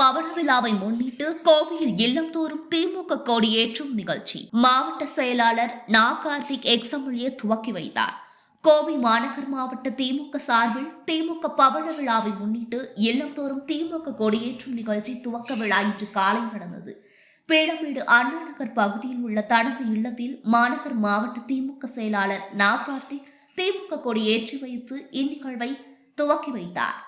பவன விழாவை முன்னிட்டு கோவையில் இல்லந்தோறும் திமுக கொடியேற்றும் நிகழ்ச்சி. மாவட்ட செயலாளர் நா கார்த்திக் எக்ஸமொழியை துவக்கி வைத்தார். கோவை மாநகர் மாவட்ட திமுக சார்பில் திமுக பவன விழாவை முன்னிட்டு இல்லந்தோறும் திமுக கொடியேற்றும் நிகழ்ச்சி துவக்க விழா இன்று காலை நடந்தது. பேடமேடு அண்ணா நகர் பகுதியில் உள்ள தனது இல்லத்தில் மாநகர் மாவட்ட திமுக செயலாளர் நா கார்த்திக் திமுக கொடி ஏற்றி வைத்து இந்நிகழ்வை துவக்கி வைத்தார்.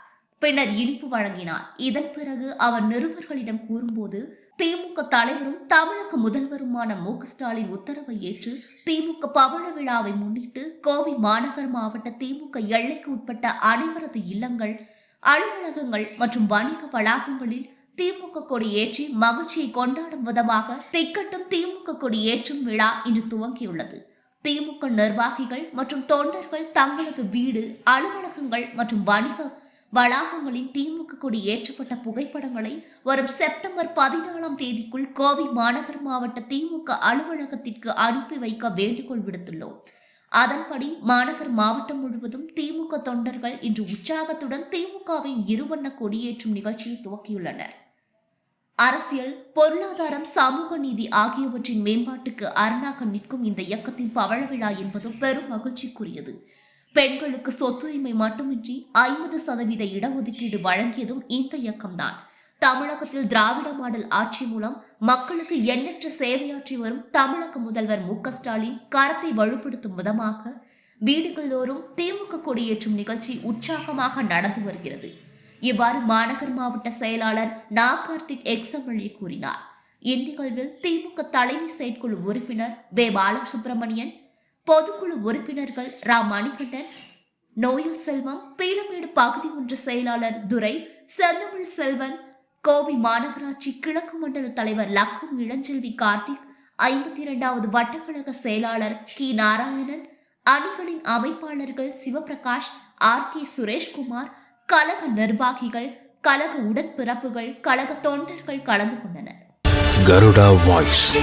பின்னர் இனிப்பு வழங்கினார். இதன் பிறகு அவர் நிருபர்களிடம் கூறும்போது திமுக தலைவரும் தமிழக முதல்வருமான மு ஸ்டாலின் உத்தரவை ஏற்று திமுக பவழ விழாவை முன்னிட்டு கோவை மாநகர் மாவட்ட திமுக எல்லைக்கு உட்பட்ட அனைவரது இல்லங்கள் அலுவலகங்கள் மற்றும் வணிக வளாகங்களில் திமுக கொடி ஏற்றி மகிழ்ச்சியை கொண்டாடும் விதமாக திக்கட்டும் திமுக கொடி ஏற்றும் விழா இன்று துவங்கியுள்ளது. திமுக நிர்வாகிகள் மற்றும் தொண்டர்கள் தங்களது வீடு அலுவலகங்கள் மற்றும் வணிக வளாகங்களில் திமுக கொடி ஏற்றப்பட்ட புகைப்படங்களை வரும் செப்டம்பர் பதினாலாம் தேதிக்குள் கோவை மாநகர் மாவட்ட திமுக அலுவலகத்திற்கு அனுப்பி வைக்க வேண்டுகோள் விடுத்துள்ளோம். அதன்படி மாநகர் மாவட்டம் முழுவதும் திமுக தொண்டர்கள் இன்று உற்சாகத்துடன் திமுகவின் இருவண்ண கொடியேற்றும் நிகழ்ச்சியை துவக்கியுள்ளனர். அரசியல் பொருளாதாரம் சமூக நீதி ஆகியவற்றின் மேம்பாட்டுக்கு அரணாக நிற்கும் இந்த இயக்கத்தின் பவழ விழா என்பது பெரும் மகிழ்ச்சிக்குரியது. பெண்களுக்கு சொத்துரிமை மட்டுமின்றி ஐம்பது சதவீத இடஒதுக்கீடு வழங்கியதும் இந்த இயக்கம்தான். தமிழகத்தில் திராவிட மாடல் ஆட்சி மூலம் மக்களுக்கு எண்ணற்ற சேவையாற்றி வரும் தமிழக முதல்வர் மு ஸ்டாலின் கரத்தை வலுப்படுத்தும் விதமாக வீடுகளோறும் திமுக கொடியேற்றும் நிகழ்ச்சி உற்சாகமாக நடந்து வருகிறது. இவ்வாறு மாநகர் மாவட்ட செயலாளர் நா. கார்த்திக் எக்ஸமொழி கூறினார். இந்நிகழ்வில் திமுக தலைமை செயற்குழு உறுப்பினர் வே. பாலசுப்ரமணியன் பொதுக்குழு உறுப்பினர்கள் ரா மணிகண்டன் நோயல் செல்வம் பீளமேடு பகுதி ஒன்று செயலாளர் துரை செந்தமிழ் செல்வன் கோவை மாநகராட்சி கிழக்கு மண்டல தலைவர் லக்கும் இளஞ்செல்வி கார்த்திக் ஐம்பத்தி இரண்டாவது வட்டக்கழக செயலாளர் கி. நாராயணன் அணிகளின் அமைப்பாளர்கள் சிவபிரகாஷ் ஆர். கே. சுரேஷ்குமார் கழக நிர்வாகிகள் கழக உடன்பிறப்புகள் கழக தொண்டர்கள் கலந்து கொண்டனர். கருடா வாய்ஸ்.